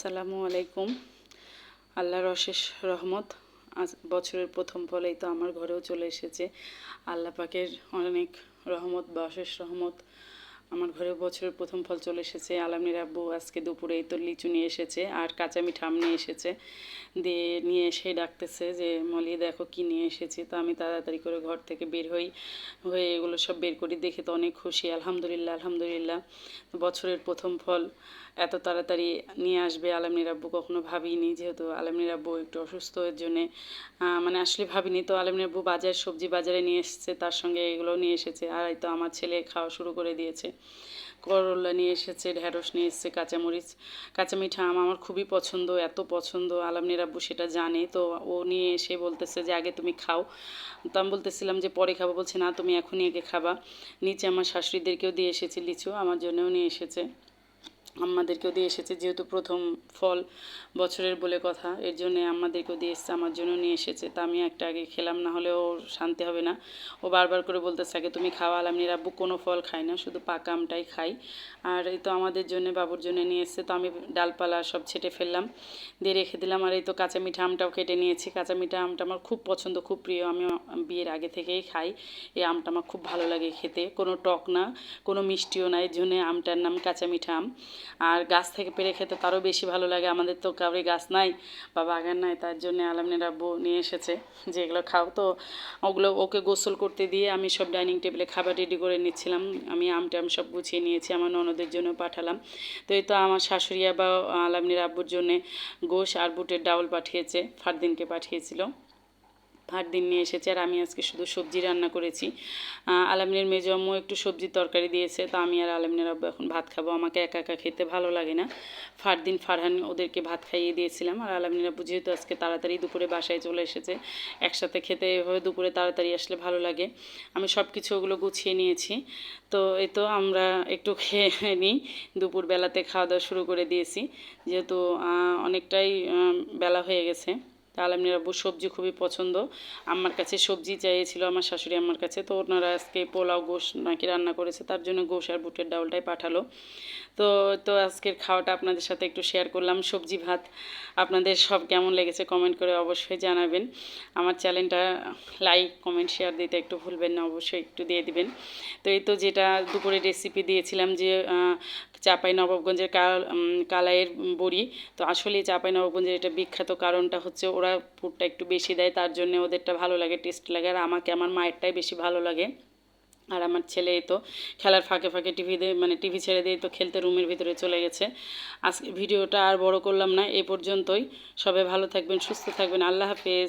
আসসালামু আলাইকুম। আল্লাহর অশেষ রহমত। আজ বছরের প্রথম ফলেই তো আমার ঘরেও চলে এসেছে। আল্লাহ পাকের অনেক রহমত বা অশেষ রহমত আমার ঘরে বছরের প্রথম ফল চলে এসেছে। আলামির আব্বু আজকে দুপুরে তো লিচু নিয়ে এসেছে আর কাঁচা মিঠা আম নিয়ে এসেছে। দিয়ে নিয়ে এসে ডাকতেছে যে, মলি, দেখো কি নিয়ে এসেছে? তো আমি তাড়াতাড়ি করে ঘর থেকে বের হই। হয়ে এগুলো সব বের করি। দেখে তো অনেক খুশি। আলহামদুলিল্লাহ আলহামদুলিল্লাহ। বছরের প্রথম ফল এত তাড়াতাড়ি নিয়ে আসবে আলামির আব্বু কখনো ভাবিনি, যেহেতু আলামির আব্বু একটু অসুস্থ এর জন্যে। মানে আসলে ভাবিনি, তো আলামির আব্বু বাজার সবজি বাজারে নিয়ে এসেছে, তার সঙ্গে এগুলোও নিয়ে এসেছে, আর তো আমার ছেলে খাওয়া শুরু করে দিয়েছে। করলা নিয়ে এসেছে ঢ্যাঁড়স নিয়ে এসেছে, কাঁচামরিচ কাঁচা মিঠা আম আমার খুবই পছন্দ, এত পছন্দ আলামনির আব্বু সেটা জানে, তো ও নিয়ে এসে বলতেছে যে আগে তুমি খাও। তো আমি বলতেছিলাম যে পরে খাব, বলছে না, তুমি এখনই আগে খাবা। নিচে আমার শাশুড়িদেরকেও দিয়ে এসেছে লিচু, আমার জন্যও নিয়ে এসেছে। আমাদেরকেও দিয়ে এসেছে, যেহেতু প্রথম ফল বছরের বলে কথা, এর জন্য আমাদেরকেও দিয়ে এসেছে, আমার জন্য নিয়ে এসেছে। তা আমি একটা আগে খেলাম, না হলে ও শান্তি হবে না। ও বারবার করে বলতেছে, আগে তুমি খাওয়া আলাম নিরাব্বু, কোনো ফল খাই না, শুধু পাকা আমটাই খাই। আর এই তো আমাদের জন্য, বাবুর জন্য নিয়ে এসছে, তো আমি ডালপালা সব ছেটে ফেললাম, দিয়ে রেখে দিলাম। আর এই তো কাঁচা মিঠা আমটাও কেটে নিয়েছি। কাঁচা মিঠা আমটা আমার খুব পছন্দ, খুব প্রিয়। আমি বিয়ের আগে থেকেই খাই, এই আমটা আমার খুব ভালো লাগে খেতে। কোনো টক না, কোনো মিষ্টিও না, এর জন্যে আমটার নাম কাঁচা মিঠা আম। আর গাছ থেকে পেরে খেতে তারও বেশি ভালো লাগে। আমাদের তো কাউরি গাছ নাই বা বাগান নাই, তার জন্য আলমিনের আব্বু নিয়ে এসেছে যে এগুলো খাও। তো ওগুলো ওকে গোসল করতে দিয়ে আমি সব ডাইনিং টেবিলে খাবার রেডি করে নিচ্ছিলাম। আমি আমি সব গুছিয়ে নিয়েছি, আমার ননদের জন্য পাঠালাম। তো এই তো আমার শাশুড়িয়া বা আলামনির আব্বুর জন্যে গোশ আর বুটের ডাউল পাঠিয়েছে, ফারদিনকে পাঠিয়েছিল। ভাত দিন নিয়ে এসেছে আর আমি আজকে শুধু সবজি রান্না করেছি। আলামিনের মেজো আম্মু একটু সবজির তরকারি দিয়েছে, তো আমি আর আলামিনের আব্বু এখন ভাত খাব। আমাকে একা একা খেতে ভালো লাগে না। ফারদিন ফারহান ওদেরকে ভাত খাইয়ে দিয়েছিলাম আর আলামিনের আব্বু যেহেতু আজকে তাড়াতাড়ি দুপুরে বাসায় চলে এসেছে, একসাথে খেতে এভাবে দুপুরে তাড়াতাড়ি আসলে ভালো লাগে। আমি সব কিছু ওগুলো গুছিয়ে নিয়েছি। তো এই তো আমরা একটু খেয়ে নিই। দুপুরবেলাতে খাওয়া দাওয়া শুরু করে দিয়েছি। যেহেতু অনেকটাই বেলা হয়ে গেছে। আলমিনের আব্বু সবজি খুবই পছন্দ। আমার কাছে সবজি চাইছিল আমার শাশুড়ি আমার কাছে। তো ওনারা আজকে পোলাও, গোশ নাকি রান্না করেছে। তার জন্য গোশ আর বুটের ডাউলটাই পাঠালো। তো তো আজকের খাওয়াটা আপনাদের সাথে একটু শেয়ার করলাম। সবজি, ভাত আপনাদের সব কেমন লেগেছে কমেন্ট করে অবশ্যই জানাবেন। আমার চ্যানেলটা লাইক কমেন্ট শেয়ার দিতে একটু ভুলবেন না। অবশ্যই একটু দিয়ে দিবেন। তো এই তো যেটা দুপুরে রেসিপি দিয়েছিলাম যে চাপাই নবাবগঞ্জের কালাইয়ের বড়ি। তো আসলে চাপাই নবাবগঞ্জের এটা বিখ্যাত কারণটা হচ্ছে ওরা পুরটা একটু বেশি দেয়, তার জন্য ওদেরটা ভালো লাগে, টেস্ট লাগে। আর আমাকে আমার মায়েরটাই বেশি ভালো লাগে। আর আমার ছেলে তো খেলার ফাঁকে ফাঁকে টিভি দিয়ে মানে টিভি ছেড়ে দিয়ে তো খেলতে রুমের ভিতরে চলে গেছে। আজকে ভিডিওটা আর বড় করলাম না, এ পর্যন্তই। সবাই ভালো থাকবেন, সুস্থ থাকবেন। আল্লাহ হাফেজ।